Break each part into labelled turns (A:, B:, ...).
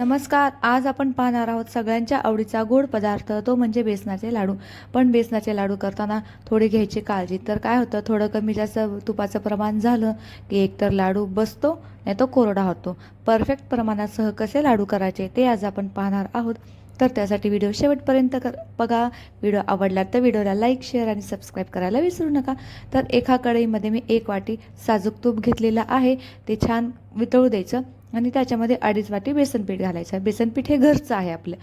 A: नमस्कार आज आपण पाहणार आहोत सगळ्यांच्या आवडीचा गोड पदार्थ तो म्हणजे बेसनाचे लाडू. पण बेसनाचे लाडू करताना थोडी घ्यायची काळजी. तर काय होतं थोडं कमी जास्त तुपाचं प्रमाण झालं की एकतर लाडू बसतो नाही तो कोरडा होतो. परफेक्ट प्रमाणासह कसे लाडू करायचे ते आज आपण पाहणार आहोत. तर त्यासाठी व्हिडिओ शेवटपर्यंत कर बघा. व्हिडिओ आवडला तर व्हिडिओला लाईक शेअर आणि सबस्क्राईब करायला विसरू नका. तर एका कढईमध्ये मी एक वाटी साजूक तूप घेतलेलं आहे. ते छान वितळू द्यायचं. आणि त्याच्यामध्ये अडीच वाटी बेसन पीठ घालायचं बेसन पीठ हे घरचं आहे आपलं.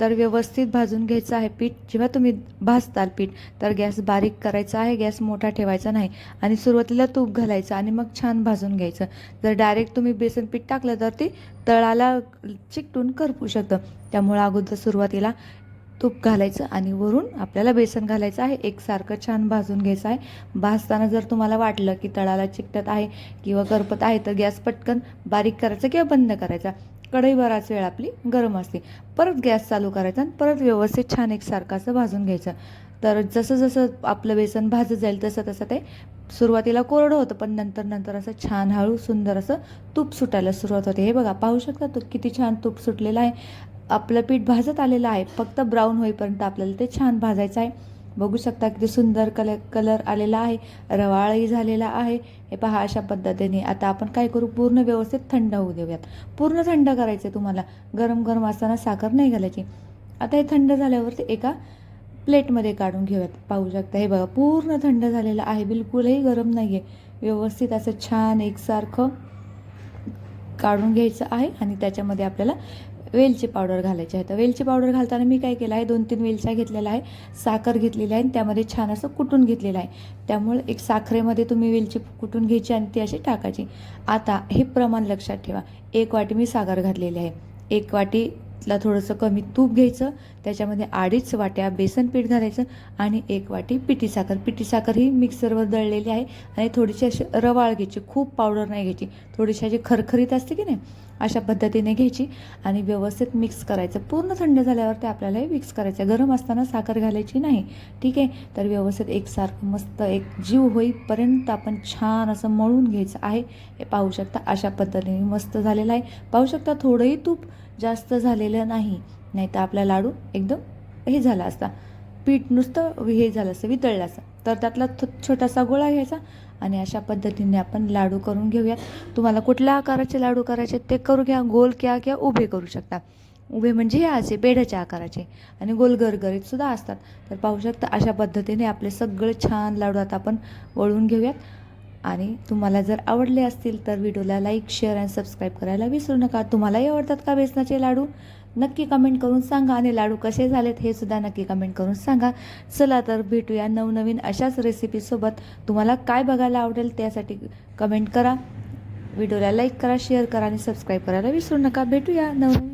A: तर व्यवस्थित भाजून घ्यायचं आहे पीठ. जेव्हा तुम्ही भाजताल पीठ तर गॅस बारीक करायचा आहे. गॅस मोठा ठेवायचा नाही. आणि सुरुवातीला तूप घालायचं आणि मग छान भाजून घ्यायचं. जर डायरेक्ट तुम्ही बेसन पीठ टाकलं तर ते तळाला चिकटून करपू शकतं. त्यामुळं अगोदर सुरुवातीला तूप घालायचं आणि वरून आपल्याला बेसन घालायचं आहे. एकसारखं छान भाजून घ्यायचं आहे. भाजताना जर तुम्हाला वाटलं की तळाला चिकटत आहे किंवा करपत आहे तर गॅस पटकन बारीक करायचा किंवा बंद करायचा. कढई बराच वेळ आपली गरम असते. परत गॅस चालू करायचा आणि परत व्यवस्थित छान एकसारखं असं भाजून घ्यायचं. तर जसं जसं आपलं बेसन भाजत जाईल तसं तसं ते सुरुवातीला कोरडं होतं पण नंतर नंतर असं छान हळू सुंदर असं तूप सुटायला सुरुवात होते. हे बघा पाहू शकता तूप किती छान तूप सुटलेलं आहे. आपलं पीठ भाजत आलेलं आहे. फक्त ब्राऊन होईपर्यंत आपल्याला ते छान भाजायचं आहे. बघू शकता किती सुंदर कलर कलर आलेला आहे. रवाळही झालेला आहे. हे पहा अशा पद्धतीने. आता आपण काय करू? पूर्ण व्यवस्थित थंड होऊ देऊयात. पूर्ण थंड करायचं आहे तुम्हाला. गरम गरम असताना साखर नाही घालायची. आता हे थंड झाल्यावरती एका प्लेटमध्ये काढून घेऊयात. पाहू शकता. हे बघा पूर्ण थंड झालेलं आहे. बिलकुलही गरम नाही आहे व्यवस्थित असं छान एकसारखं काढून घ्यायचं आहे आणि त्याच्यामध्ये आपल्याला वेलची पावडर घालायची आहे. तर वेलची पावडर घालताना मी काय केलं आहे दोन तीन वेलच्या घेतलेल्या आहे साखर घेतलेली आहे आणि त्यामध्ये छान असं कुटून घेतलेलं आहे. त्यामुळे एक साखरेमध्ये तुम्ही वेलची कुटून घ्यायची आणि ती अशी टाकायची. आता हे प्रमाण लक्षात ठेवा. एक वाटी मी साखर घातलेली आहे. एक वाटी वाटीला थोडंसं कमी तूप घ्यायचं त्याच्यामध्ये अडीच वाट्या बेसन पीठ घालायचं आणि एक वाटी पिठी साखर. पिठी साखर ही मिक्सरवर दळलेली आहे आणि थोडीशी अशी रवाळ घ्यायची खूप पावडर नाही घ्यायची. थोडीशी अशी खरखरीत असते की नाही अशा पद्धतीने घ्यायची आणि व्यवस्थित मिक्स करायचं. पूर्ण थंड झाल्यावर ते आपल्याला मिक्स करायचं. गरम असताना साखर घालायची नाही. ठीक आहे? तर व्यवस्थित एकसारखं मस्त एक जीव होईपर्यंत आपण छान असं मळून घ्यायचं आहे. हे पाहू शकता अशा पद्धतीने मस्त झालेलं आहे. पाहू शकता थोडंही तूप जास्त झालेलं नाही. नाही तर आपला लाडू एकदम हे झाला असता. पीठ नुसतं हे झालं असतं वितळलं असतं. तर त्यातला छोटासा गोळा घ्यायचा आणि अशा पद्धतीने आपण लाडू करून घेऊयात. तुम्हाला कुठल्या आकाराचे लाडू करायचे ते करू घ्या गोल किंवा किंवा उभे करू शकता. उभे म्हणजे हे असे पेढ्याच्या आकाराचे आणि गोल गरगरीत सुद्धा असतात. तर पाहू शकता अशा पद्धतीने आपले सगळे छान लाडू आता आपण वळून घेऊयात. आणि तुम्हाला जर आवडले असतील तर व्हिडिओला लाईक शेअर आणि सबस्क्राईब करायला विसरू नका. तुम्हालाही आवडतात का बेसनाचे लाडू? नक्की कमेंट करून सांगा आणि लाडू कसे झालेत हे सुद्धा नक्की कमेंट करून सांगा. चला तर भेटूया नवनवीन अशाच रेसिपीसोबत तुम्हाला काय बघायला आवडेल त्यासाठी कमेंट करा. व्हिडिओला लाईक करा शेअर करा आणि सबस्क्राईब करायला विसरू नका. भेटूया नवनवीन